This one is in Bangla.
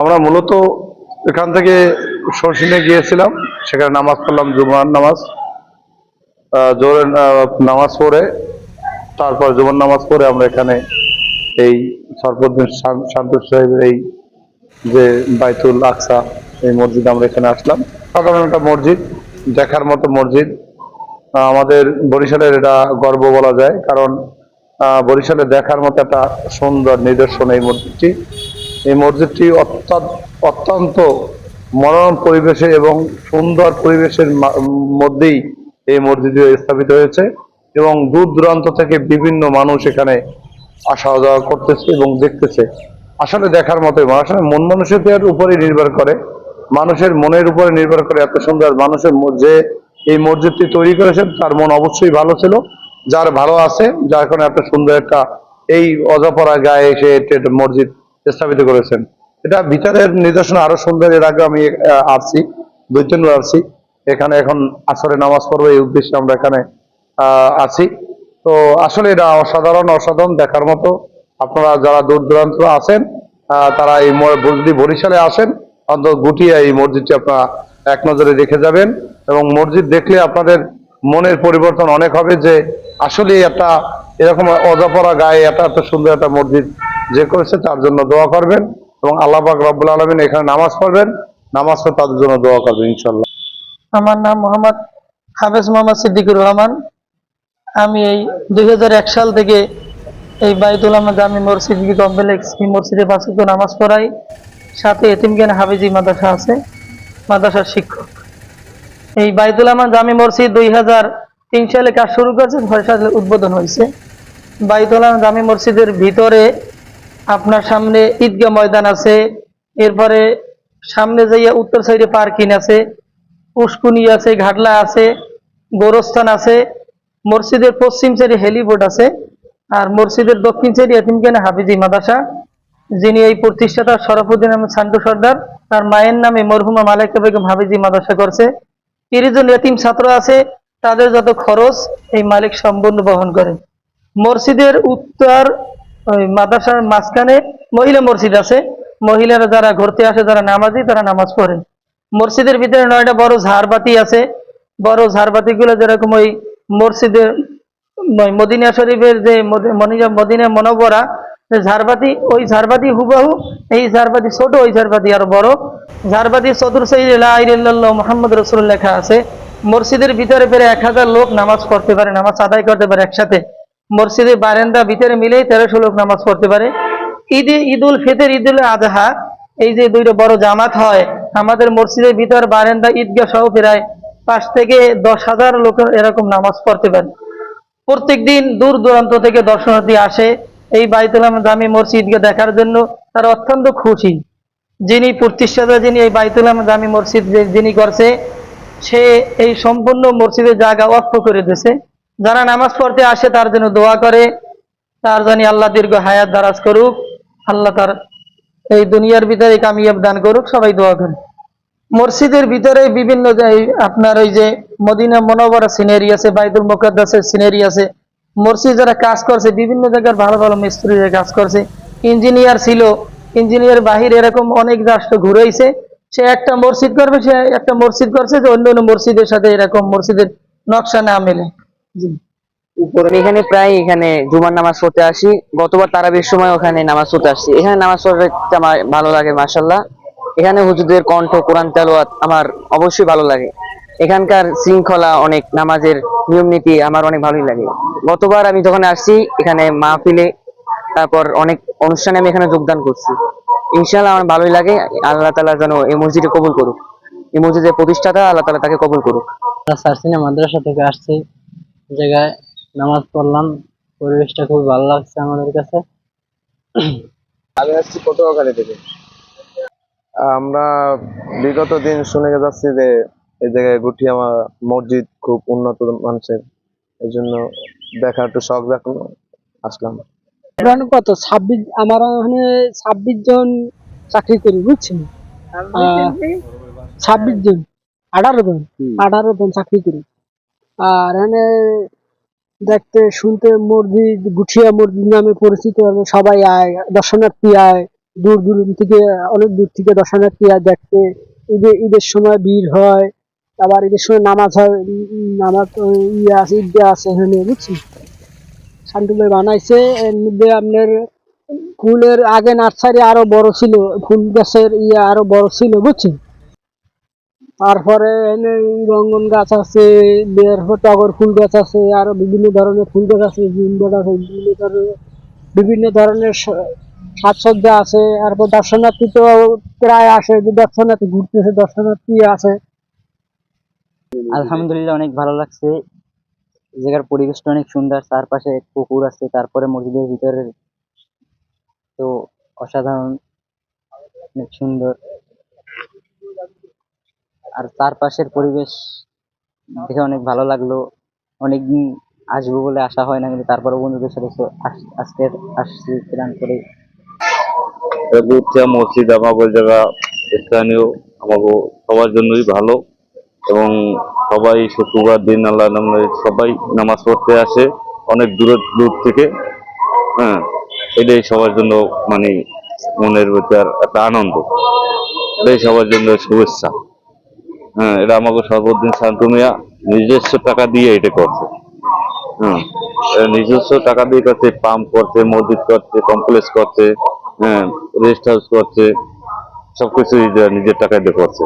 আমরা মূলত এখান থেকে শর্ষিনে গিয়েছিলাম, সেখানে নামাজ পড়লাম, জুমার নামাজ নামাজ পড়ে, তারপর জুমার নামাজ পড়ে আমরা এখানে এই সরফুদ্দিন শান- শান্তর সাহেবের এই যে বাইতুল আকসা, এই মসজিদ আমরা এখানে আসলাম। সাধারণ একটা মসজিদ, দেখার মতো মসজিদ। আমাদের বরিশালের এটা গর্ব বলা যায়, কারণ বরিশালে দেখার মতো একটা সুন্দর নিদর্শন এই মসজিদটি। এই মসজিদটি অত্যন্ত মনোরম পরিবেশে এবং সুন্দর পরিবেশের মধ্যেই এই মসজিদটি স্থাপিত হয়েছে এবং দূর দূরান্ত থেকে বিভিন্ন মানুষ এখানে আসা যাওয়া করতেছে এবং দেখতেছে। আসলে দেখার মতোই আসলে মন মানুষের উপরে নির্ভর করে। মানুষের মনের উপরে নির্ভর করে এত সুন্দর মানুষের যে এই মসজিদটি তৈরি করেছেন, তার মন অবশ্যই ভালো ছিল। যার ভালো আছে, যার কারণে এত সুন্দর একটা এই অজাপরা গায়ে এসে মসজিদ স্থাপিত করেছেন। এটা ভিতরের নিদর্শন আরও সুন্দর এর আগে আমি আসছি দুই তিনবার আসছি। এখানে এখন আসরে নামাজ পড়ব, এই উদ্দেশ্যে আমরা এখানে আছি। তো আসলে এটা অসাধারণ অসাধারণ দেখার মতো। আপনারা যারা দূর দূরান্ত আছেন তারা এই যদি বরিশালে আসেন, অন্তত গুটিয়ে এই মসজিদটি আপনারা এক নজরে দেখে যাবেন। এবং মসজিদ দেখলে আপনাদের মনের পরিবর্তন অনেক হবে যে আসলে একটা এরকম অজাপরা গায়ে এত এত সুন্দর একটা মসজিদ যে করেছে তার জন্য দোয়া করবেন এবং আল্লাহ পাক আলমিন এখানে নামাজ পড়বেন। নামাজ পড়ে তাদের জন্য দোয়া করবেন ইনশাল্লাহ আমার নাম মোহাম্মদ হাফেজ মোহাম্মদ সিদ্দিকুর রহমান। আমি এই দুই এক সাল থেকে এই বাইতুল আহমদ জামি মসজিদ কমপ্লেক্স এই মসজিদে বাসুক নামাজ পড়াই। সাথে এতিমজ্ঞান হাফিজি মাদ্রাসা আছে, মাদ্রাসার শিক্ষক। এই বাইতুল আহমদ জামি মসজিদ দুই হাজার তিন সালে কাজ শুরু করেছে ছয় সালে উদ্বোধন হয়েছে। বাইতুল আহমদ জামি মসজিদের ভিতরে আপনার সামনে ঈদগাহ ময়দান আছে, এরপরে সামনে যাইয়া উত্তর সাইডে পার্কিং আছে পুষ্কুনি আছে, ঘাটলা আছে, গোরস্থান আছে, মসজিদের পশ্চিম সাইডে হেলিপোর্ট আছে, আর মসজিদের দক্ষিণ সাইডে এতিমখানা হাফিজি মাদ্রাসা, যিনি এই প্রতিষ্ঠাতা শরফুদ্দিন আহমেদ সান্টু সর্দার, তার মায়ের নামে মরহুমা মালাইকা বেগম হাফিজি মাদ্রাসা করছে। তিরিশজন এতিম ছাত্র আছে, তাদের যত খরচ, এই মালিক সম্পূর্ণ বহন করেন মসজিদের উত্তর ওই মাদ্রাসার মাঝখানে মহিলা মসজিদ আছে। মহিলারা যারা ঘুরতে আসে, যারা নামাজি, তারা নামাজ পড়ে। মসজিদের ভিতরে নয়টা বড় ঝাড়বাতি আছে। বড় ঝাড়বাতি গুলো যেরকম ওই মসজিদের মদিনা শরীফের যে মদিনা মনোবরা ঝাড়বাতি, ওই ঝাড়বাতি হুবাহু, এই ঝাড়বাতি ছোট, ওই ঝাড়বাতি আরও বড়। ঝাড়বাতি চতুর্থ মোহাম্মদ রসুল লেখা আছে। মসজিদের ভিতরে পেরে এক হাজার লোক নামাজ পড়তে পারে, নামাজ আদায় করতে পারে একসাথে। মসজিদের বারেন্দা ভিতরে মিলেই তেরোশো লোক নামাজ পড়তে পারে। ঈদে ঈদুল ফিতর, ঈদুল আজহা এই যে দুইটা বড় জামাত হয়, আমাদের মসজিদের ভিতর বারেন্দা, ঈদগাহ সহ প্রায় পাঁচ থেকে দশ হাজার লোক এরকম নামাজ পড়তে পারে। প্রত্যেকদিন দূর দূরান্ত থেকে দর্শনার্থী আসে এই বাইতুল আহমদ জামি মসজিদকে দেখার জন্য। তারা অত্যন্ত খুশি। যিনি প্রতিষ্ঠাতা, যিনি এই বাইতুল আহমদ জামি মসজিদ যিনি করছে, সে এই সম্পূর্ণ মসজিদের জায়গা অক্ষ করে দিয়েছে। যারা নামাজ পড়তে আসে তার জন্য দোয়া করে, তার জানি আল্লাহ দীর্ঘ হায়াত দারাজ করুক, আল্লাহ তার এই দুনিয়ার ভিতরে কামিয়াব দান করুক, সবাই দোয়া করে মসজিদের ভিতরে বিভিন্ন আপনার ওই যে মদিনা মনোবরা সিনারি আছে বাইদুল মোকাদ্দাসের সিনারি আছে, মসজিদ যারা কাজ করছে, বিভিন্ন জায়গার ভালো ভালো মিস্ত্রিরা কাজ করছে, ইঞ্জিনিয়ার ছিল, ইঞ্জিনিয়ার বাহির এরকম অনেক রাষ্ট্র ঘুরেছে সে একটা মসজিদ করবে, সে একটা মসজিদ করছে, যে অন্য অন্য মসজিদের সাথে এরকম মসজিদের নকশা না মেলে। এখানে প্রায় এখানে জুমার নামাজ পড়তে আসি। গতবার তারাবির সময় ওখানে নামাজ পড়তে আসছি। এখানে নামাজ পড়তে আমার ভালো লাগে মাসাল্লাহ এখানে হুজুরদের কণ্ঠ কোরআন তেলাওয়াত আমার অবশ্যই ভালো লাগে। এখানকার শৃঙ্খলা অনেক নামাজের নিয়ম নীতি আমার অনেক ভালোই লাগে। গতবার আমি যখন আসছি এখানে মাহফিলে তারপর অনেক অনুষ্ঠানে আমি এখানে যোগদান করছি। ইনশাল্লাহ আমার ভালোই লাগে আল্লাহ তালা যেন এই মসজিদে কবুল করুক। এই মসজিদের প্রতিষ্ঠাতা আল্লাহ তালা তাকে কবুল করুক। মাদ্রাসা থেকে আসছি। জায়গায় নামাজ পড়লাম। পরিবেশটা খুব ভালো লাগছে আমাদের কাছে। আমি আসছি পটুয়াখালী থেকে। আমরা বিগত দিন শুনে যাচ্ছি যে এই জায়গায় গুটিয়ামা মসজিদ খুব উন্নত মানুষের এই জন্য দেখা একটু শখ রাখল আসলাম। কত? ছাব্বিশ আমার এখানে ছাব্বিশ জন চাকরি করি বুঝছেন? ছাব্বিশ জন? আঠারো জন আঠারো জন চাকরি করি। আর এখানে দেখতে, শুনতে মসজিদ গুঠিয়া মসজিদ নামে পরিচিত সবাই আয়, দর্শনার্থী আয়, দূর দূর থেকে, অনেক দূর থেকে দর্শনার্থী আয় দেখতে। ঈদের ঈদের সময় ভিড় হয়, আবার ঈদের সময় নামাজ হয়, নামাজ ইয়ে আছে, ঈদগাহ আছে এখানে, বুঝছি? শান্তি ভাই বানাইছে এর মধ্যে আপনার ফুলের আগে নার্সারি আরও বড় ছিল, ফুল গাছের ইয়ে আরও বড় ছিল বুঝছেন তারপরে এনে রঙ্গন গাছ আছে টগর ফুল গাছ আছে, আরও বিভিন্ন ধরনের ফুল গাছ আছে বিভিন্ন ধরনের বিভিন্ন ধরনের বিভিন্ন ধরনের সাজসজ্জা আছে, তারপর দর্শনার্থী তো প্রায় আসে, যে দর্শনার্থী ঘুরতেছে, দর্শনার্থী আছে। আলহামদুলিল্লাহ, অনেক ভালো লাগছে। জায়গার পরিবেশটা অনেক সুন্দর, চারপাশে পুকুর আছে, তারপরে মসজিদের ভিতরে তো অসাধারণ, অনেক সুন্দর। আর চারপাশের পরিবেশ দেখে অনেক ভালো লাগল। অনেকদিন আসব বলে আশা হয় না, কিন্তু তারপরে বন্ধুদের সাথে আজকে আসছি, প্ল্যান করে। মসজিদ আমাগো জায়গা স্থানীয়, আমাগো সবার জন্যই ভালো এবং সবাই শুক্রবার দিন আল্লাহ সবাই নামাজ পড়তে আসে, অনেক দূর দূর থেকে। হ্যাঁ এটাই সবার জন্য মানে মনের ভিতর একটা আনন্দ। এটাই সবার জন্য শুভেচ্ছা। হ্যাঁ এটা আমাকে সর্বদিন শান্ত নিজস্ব টাকা দিয়ে এটা করছে। হ্যাঁ নিজস্ব টাকা দিয়ে করছে পাম্প করছে, মসজিদ করছে কমপ্লেক্স করছে হ্যাঁ রেস্ট হাউস করছে সবকিছু নিজের টাকা দিয়ে করছে।